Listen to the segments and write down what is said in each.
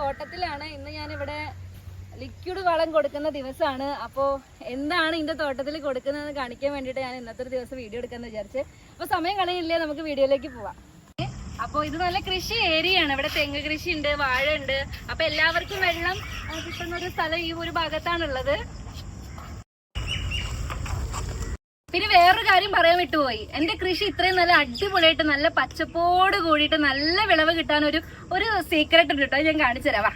തോട്ടത്തിലാണ്. ഇന്ന് ഞാൻ ഇവിടെ ലിക്വിഡ് വളം കൊടുക്കുന്ന ദിവസമാണ്. അപ്പോൾ എന്താണ് ഇതിന്റെ തോട്ടത്തിൽ കൊടുക്കുന്നതെന്ന് കാണിക്കാൻ വേണ്ടിയിട്ട് ഞാൻ ഇന്നത്തെ ഒരു ദിവസം വീഡിയോ എടുക്കാന്ന് വിചാരിച്ച്. അപ്പോൾ സമയം കളയില്ലേ നമുക്ക് വീഡിയോയിലേക്ക് പോവാം. അപ്പോൾ ഇത് നല്ല കൃഷി ഏരിയയാണ് ഇവിടെ തെങ്ങ് കൃഷി ഉണ്ട് വാഴ ഉണ്ട് അപ്പോൾ എല്ലാവർക്കും വെള്ളം കിട്ടുന്ന ഒരു സ്ഥലം ഈ ഒരു ഭാഗത്താണുള്ളത്. പിന്നെ വേറൊരു കാര്യം പറയാൻ വിട്ടുപോയി. എന്റെ കൃഷി ഇത്രയും നല്ല അടിപൊളിയായിട്ട് നല്ല പച്ചപ്പോട് കൂടിയിട്ട് നല്ല വിളവ് കിട്ടാൻ ഒരു ഒരു സീക്രട്ട് ഉണ്ട് കേട്ടോ ഞാൻ കാണിച്ചു തരാവാ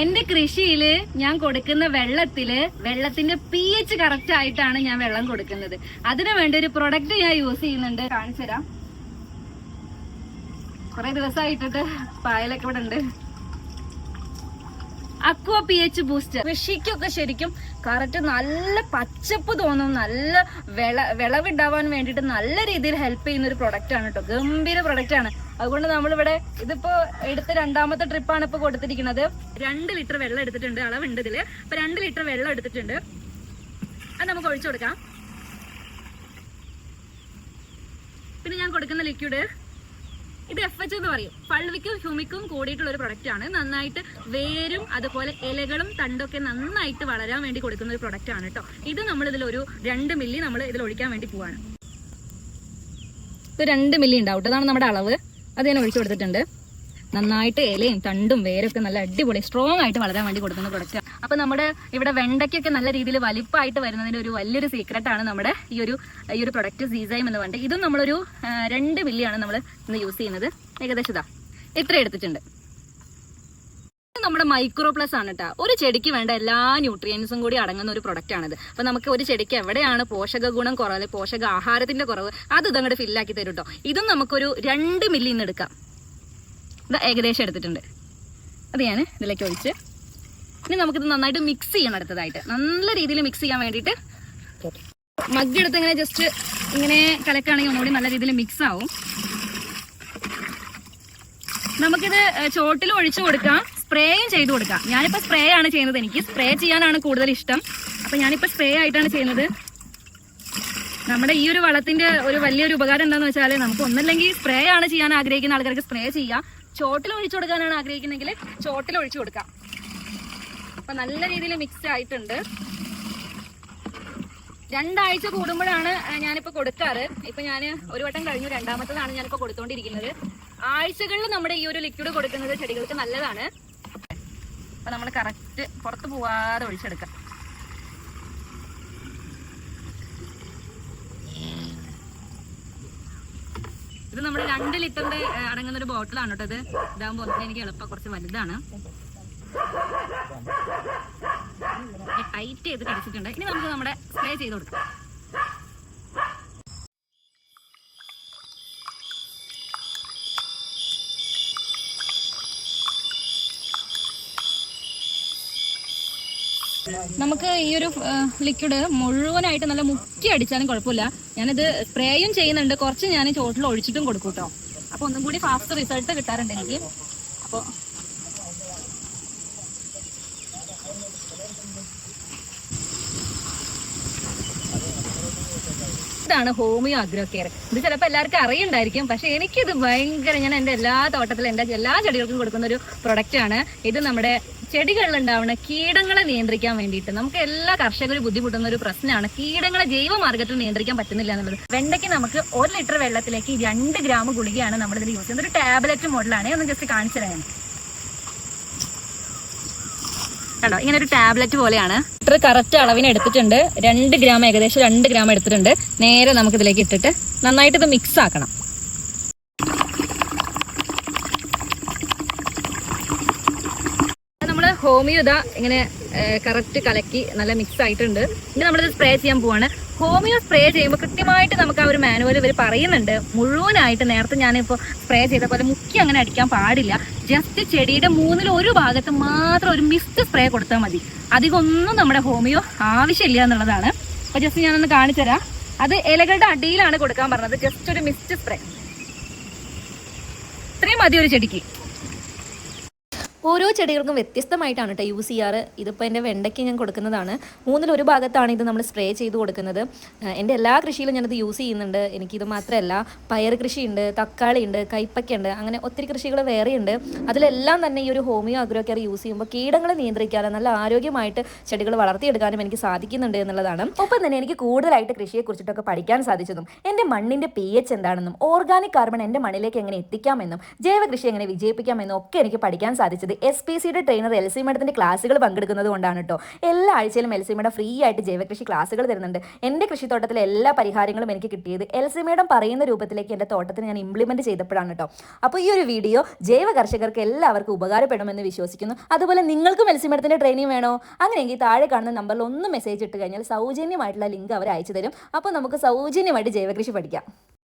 എന്റെ കൃഷിയിൽ ഞാൻ കൊടുക്കുന്ന വെള്ളത്തിൽ വെള്ളത്തിന്റെ പി എച്ച് കറക്റ്റ് ആയിട്ടാണ് ഞാൻ വെള്ളം കൊടുക്കുന്നത്. അതിനു വേണ്ടി ഒരു പ്രൊഡക്റ്റ് ഞാൻ യൂസ് ചെയ്യുന്നുണ്ട്. കാണിച്ചു തരാം. കുറെ ദിവസമായിട്ടിട്ട് പായലൊക്കെ ഇവിടെ ഉണ്ട്. അക്വ പി എച്ച് ബൂസ്റ്റർ കൃഷിക്കൊക്കെ ശരിക്കും കറക്റ്റ് നല്ല പച്ചപ്പ് തോന്നും നല്ല വിള വിളവുണ്ടാവാൻ വേണ്ടിയിട്ട് നല്ല രീതിയിൽ ഹെൽപ്പ് ചെയ്യുന്ന ഒരു പ്രൊഡക്റ്റ് ആണ് കേട്ടോ ഗംഭീര പ്രൊഡക്റ്റ് ആണ്. അതുകൊണ്ട് നമ്മളിവിടെ ഇതിപ്പോ എടുത്ത രണ്ടാമത്തെ ട്രിപ്പാണ് ഇപ്പൊ കൊടുത്തിരിക്കുന്നത്. രണ്ട് ലിറ്റർ വെള്ളം എടുത്തിട്ടുണ്ട് അളവുണ്ട് ഇതിൽ. അപ്പൊ രണ്ട് ലിറ്റർ വെള്ളം എടുത്തിട്ടുണ്ട്. അത് നമുക്ക് ഒഴിച്ചു കൊടുക്കാം. പിന്നെ ഞാൻ കൊടുക്കുന്ന ലിക്വിഡ് ഇത് എഫ് എച്ച് എന്ന് പറയും. പൾവിക്കും ഹ്യൂമിക്കും കൂടിയിട്ടുള്ള ഒരു പ്രൊഡക്റ്റ് ആണ്. നന്നായിട്ട് വേരും അതുപോലെ ഇലകളും തണ്ടൊക്കെ നന്നായിട്ട് വളരാൻ വേണ്ടി കൊടുക്കുന്ന ഒരു പ്രൊഡക്റ്റ് ആണ് കേട്ടോ ഇത് നമ്മൾ ഇതിൽ ഒരു രണ്ട് മില്ലി നമ്മൾ ഇതിൽ ഒഴിക്കാൻ വേണ്ടി പോവാണ്. ഇത് രണ്ട് മില്ലി ഉണ്ടാവും. അതാണ് നമ്മുടെ അളവ്. അത് ഞാൻ ഒഴിച്ചു കൊടുത്തിട്ടുണ്ട്. നന്നായിട്ട് ഇലയും തണ്ടും വേരൊക്കെ നല്ല അടിപൊളി സ്ട്രോങ് ആയിട്ട് വളരാൻ വേണ്ടി കൊടുക്കുന്ന പ്രൊഡക്റ്റ് അപ്പൊ നമ്മുടെ ഇവിടെ വെണ്ടയ്ക്കൊക്കെ നല്ല രീതിയിൽ വലിപ്പമായിട്ട് വരുന്നതിന് ഒരു വലിയൊരു സീക്രട്ട് ആണ് നമ്മുടെ ഈ ഒരു ഈ ഒരു പ്രൊഡക്റ്റ് സീസൈം എന്ന് പറഞ്ഞിട്ട്. ഇതും നമ്മളൊരു രണ്ട് മില്ലിയാണ് നമ്മൾ ഇന്ന് യൂസ് ചെയ്യുന്നത്. ഏകദേശം ഇതാ ഇത്ര എടുത്തിട്ടുണ്ട്. നമ്മുടെ മൈക്രോ പ്ലസ് ആണ് കേട്ടോ ഒരു ചെടിക്ക് വേണ്ട എല്ലാ ന്യൂട്രിയൻസും കൂടി അടങ്ങുന്ന ഒരു പ്രൊഡക്റ്റ് ആണിത്. അപ്പൊ നമുക്ക് ഒരു ചെടിക്ക് എവിടെയാണ് പോഷക ഗുണം കുറവ് പോഷക ആഹാരത്തിന്റെ കുറവ് അത് ഇതങ്ങോട്ട് ഫില്ലാക്കി തരും കേട്ടോ ഇതും നമുക്കൊരു രണ്ട് മില്ലിന്ന് എടുക്കാം. ഇത് ഏകദേശം എടുത്തിട്ടുണ്ട്. അത് ഞാൻ ഇതിലേക്ക് ഒഴിച്ച്. ഇനി നമുക്കിത് നന്നായിട്ട് മിക്സ് ചെയ്യണം അടുത്തതായിട്ട്. നല്ല രീതിയിൽ മിക്സ് ചെയ്യാൻ വേണ്ടിയിട്ട് മഗ്ഗെടുത്ത് ഇങ്ങനെ ജസ്റ്റ് ഇങ്ങനെ കലക്കുകയാണെങ്കിൽ ഒന്നുകൂടി നല്ല രീതിയിൽ മിക്സ് ആവും. നമുക്കിത് ചോട്ടിൽ ഒഴിച്ചു കൊടുക്കാം. സ്പ്രേയും ചെയ്തു കൊടുക്കാം. ഞാനിപ്പോൾ സ്പ്രേ ആണ് ചെയ്യുന്നത് എനിക്ക്. സ്പ്രേ ചെയ്യാനാണ് കൂടുതൽ ഇഷ്ടം. അപ്പം ഞാനിപ്പോൾ സ്പ്രേ ആയിട്ടാണ് ചെയ്യുന്നത്. നമ്മുടെ ഈ ഒരു വളത്തിന്റെ ഒരു വലിയൊരു ഉപകാരം എന്താണെന്ന് വെച്ചാൽ നമുക്ക് ഒന്നല്ലെങ്കിൽ സ്പ്രേ ആണ് ചെയ്യാൻ ആഗ്രഹിക്കുന്ന ആൾക്കാർക്ക് സ്പ്രേ ചെയ്യാം. ചോട്ടിൽ ഒഴിച്ചു കൊടുക്കാനാണ് ആഗ്രഹിക്കുന്നെങ്കിൽ ചോട്ടിൽ ഒഴിച്ചു കൊടുക്കാം. അപ്പൊ നല്ല രീതിയിൽ മിക്സ് ആയിട്ടുണ്ട്. രണ്ടാഴ്ച കൂടുമ്പോഴാണ് ഞാനിപ്പോ കൊടുക്കാറ്. ഇപ്പൊ ഞാൻ ഒരു വട്ടം കഴിഞ്ഞു രണ്ടാമത്തതാണ് ഞാനിപ്പോ കൊടുത്തോണ്ടിരിക്കുന്നത്. ആഴ്ചകളിൽ നമ്മുടെ ഈ ഒരു ലിക്വിഡ് കൊടുക്കുന്നത് ചെടികൾക്ക് നല്ലതാണ്. അപ്പൊ നമ്മൾ കറക്റ്റ് പുറത്ത് പോവാതെ ഒഴിച്ചെടുക്കാം. ഇത് നമ്മൾ രണ്ട് ലിറ്ററിന്റെ അടങ്ങുന്ന ഒരു ബോട്ടിലാണ് കേട്ടോ ഇത്. ഇതാകുമ്പോൾ എനിക്ക് എളുപ്പം കുറച്ച് വലുതാണ്. ടൈറ്റ് ചെയ്ത് കടിച്ചിട്ടുണ്ട്. ഇനി നമുക്ക് നമ്മുടെ സ്പ്രേ ചെയ്ത് കൊടുക്കാം. നമുക്ക് ഈ ഒരു ലിക്വിഡ് മുഴുവനായിട്ട് നല്ല മുക്കി അടിച്ചാലും കുഴപ്പമില്ല. ഞാനിത് സ്പ്രേയും ചെയ്യുന്നുണ്ട്. കുറച്ച് ഞാൻ ചോട്ടിൽ ഒഴിച്ചിട്ടും കൊടുക്കും കേട്ടോ അപ്പൊ ഒന്നും കൂടി ഫാസ്റ്റ് റിസൾട്ട് കിട്ടാറുണ്ട് എനിക്ക് അപ്പോൾ ഇതാണ് ഹോമിയോ അഗ്രോ കെയർ ഇത് ചിലപ്പോൾ എല്ലാവർക്കും അറിയുണ്ടായിരിക്കും. പക്ഷേ എനിക്കിത് ഭയങ്കര ഞാൻ എന്റെ എല്ലാ തോട്ടത്തിലും എന്റെ എല്ലാ ചെടികൾക്കും കൊടുക്കുന്ന ഒരു പ്രൊഡക്റ്റാണ് ഇത് നമ്മുടെ ചെടികളിൽ ഉണ്ടാവുന്ന കീടങ്ങളെ നിയന്ത്രിക്കാൻ വേണ്ടിയിട്ട്. നമുക്ക് എല്ലാ കർഷകരും ബുദ്ധിമുട്ടുന്ന ഒരു പ്രശ്നമാണ്. കീടങ്ങളെ ജൈവ മാർഗത്തിൽ നിയന്ത്രിക്കാൻ പറ്റുന്നില്ല എന്നുള്ളത്. വെണ്ടയ്ക്ക് നമുക്ക് ഒരു ലിറ്റർ വെള്ളത്തിലേക്ക് രണ്ട് ഗ്രാം ഗുളികയാണ് നമ്മളിതിൽ യൂസ് ചെയ്യുന്നത്. ഒരു ടാബ്ലറ്റ് മോഡലാണ് ഒന്ന് ജസ്റ്റ് കാണിച്ചു തരാം കണ്ടോ? ഇങ്ങനെ ഒരു ടാബ്ലറ്റ് പോലെയാണ്. ഇത്ര കറക്റ്റ് അളവിന് എടുത്തിട്ടുണ്ട്. രണ്ട് ഗ്രാം ഏകദേശം രണ്ട് ഗ്രാം എടുത്തിട്ടുണ്ട്. നേരെ നമുക്ക് ഇതിലേക്ക് ഇട്ടിട്ട് നന്നായിട്ട് ഇത് മിക്സ് ആക്കണം. നമ്മൾ ഹോമിയോ ഇതാ ഇങ്ങനെ കറക്റ്റ് കലക്കി നല്ല മിക്സ് ആയിട്ടുണ്ട്. ഇനി നമ്മളിത് സ്പ്രേ ചെയ്യാൻ പോവാണ്. ഹോമിയോ സ്പ്രേ ചെയ്യുമ്പോൾ കൃത്യമായിട്ട് നമുക്ക് ആ ഒരു മാനുവൽ ഇവർ പറയുന്നുണ്ട്. മുഴുവനായിട്ട് നേരത്തെ ഞാനിപ്പോൾ സ്പ്രേ ചെയ്ത പോലെ മുക്കി അങ്ങനെ അടിക്കാൻ പാടില്ല. ജസ്റ്റ് ചെടിയുടെ മൂന്നിൽ ഒരു ഭാഗത്ത് മാത്രം ഒരു മിസ്റ്റ് സ്പ്രേ കൊടുത്താൽ മതി. അധികം ഒന്നും നമ്മുടെ ഹോമിയോ ആവശ്യമില്ല എന്നുള്ളതാണ്. അപ്പോൾ ജസ്റ്റ് ഞാനൊന്ന് കാണിച്ചുതരാം അത് ഇലകളുടെ അടിയിലാണ് കൊടുക്കാൻ പറഞ്ഞത്. ജസ്റ്റ് ഒരു മിസ്റ്റ് സ്പ്രേ ഇത്രയും മതി ഒരു ചെടിക്ക്. ഓരോ ചെടികൾക്കും വ്യത്യസ്തമായിട്ടാണ് കേട്ടോ യൂസ് ചെയ്യാറ്. ഇതിപ്പോൾ എന്റെ വെണ്ടയ്ക്ക് ഞാൻ കൊടുക്കുന്നതാണ്. മൂന്നിൽ ഒരു ഭാഗത്താണ് ഇത് നമ്മൾ സ്പ്രേ ചെയ്ത് കൊടുക്കുന്നത്. എന്റെ എല്ലാ കൃഷിയിലും ഞാനിത് യൂസ് ചെയ്യുന്നുണ്ട്. എനിക്കിത് മാത്രമല്ല പയർ കൃഷിയുണ്ട് തക്കാളി തക്കാളിയുണ്ട് കൈപ്പയ്ക്കുണ്ട് അങ്ങനെ ഒത്തിരി കൃഷികൾ വേറെയുണ്ട്. അതിലെല്ലാം തന്നെ ഈ ഒരു ഹോമിയോ അഗ്രോ കെയർ യൂസ് ചെയ്യുമ്പോൾ കീടങ്ങളെ നിയന്ത്രിക്കാനും നല്ല ആരോഗ്യമായിട്ട് ചെടികൾ വളർത്തിയെടുക്കാനും എനിക്ക് സാധിക്കുന്നുണ്ട് എന്നുള്ളതാണ്. ഒപ്പം തന്നെ എനിക്ക് കൂടുതലായിട്ട് കൃഷിയെക്കുറിച്ചിട്ടൊക്കെ പഠിക്കാൻ സാധിച്ചതും എന്റെ മണ്ണിന്റെ പി എച്ച് എന്താണെന്നും ഓർഗാനിക് കാർബൺ എന്റെ മണ്ണിലേക്ക് എങ്ങനെ എത്തിക്കാമെന്നും ജൈവ കൃഷി എങ്ങനെ വിജയിപ്പിക്കാമെന്നും ഒക്കെ എനിക്ക് പഠിക്കാൻ സാധിച്ചത് എസ് പി സിയുടെ ട്രെയിനർ എൽ സി മേഡത്തിന്റെ ക്ലാസ്സുകൾ പങ്കെടുക്കുന്നത് കൊണ്ടാണ് കേട്ടോ എല്ലാ ആഴ്ചയിലും എൽ സി മേഡം ഫ്രീ ആയിട്ട് ജൈവകൃഷി ക്ലാസ്സുകൾ തരുന്നുണ്ട്. എന്റെ കൃഷിത്തോട്ടത്തിലെ എല്ലാ പരിഹാരങ്ങളും എനിക്ക് കിട്ടിയത് എൽ സി മേഡം പറയുന്ന രൂപത്തിലേക്ക് എന്റെ തോട്ടത്തിന് ഞാൻ ഇംപ്ലിമെന്റ് ചെയ്തപ്പോഴാണ് കേട്ടോ അപ്പോൾ ഈ ഒരു വീഡിയോ ജൈവ കർഷകർക്ക് എല്ലാവർക്കും ഉപകാരപ്പെടുമെന്ന് വിശ്വസിക്കുന്നു. അതുപോലെ നിങ്ങൾക്കും എൽ സി മേഡത്തിന്റെ ട്രെയിനിങ് വേണോ? അങ്ങനെയെങ്കിൽ താഴെ കാണുന്ന നമ്പറിൽ ഒന്ന് മെസ്സേജ് ഇട്ട് കഴിഞ്ഞാൽ സൗജന്യമായിട്ടുള്ള ലിങ്ക് അവർ അയച്ചു തരും. അപ്പോൾ നമുക്ക് സൗജന്യമായിട്ട് ജൈവകൃഷി പഠിക്കാം.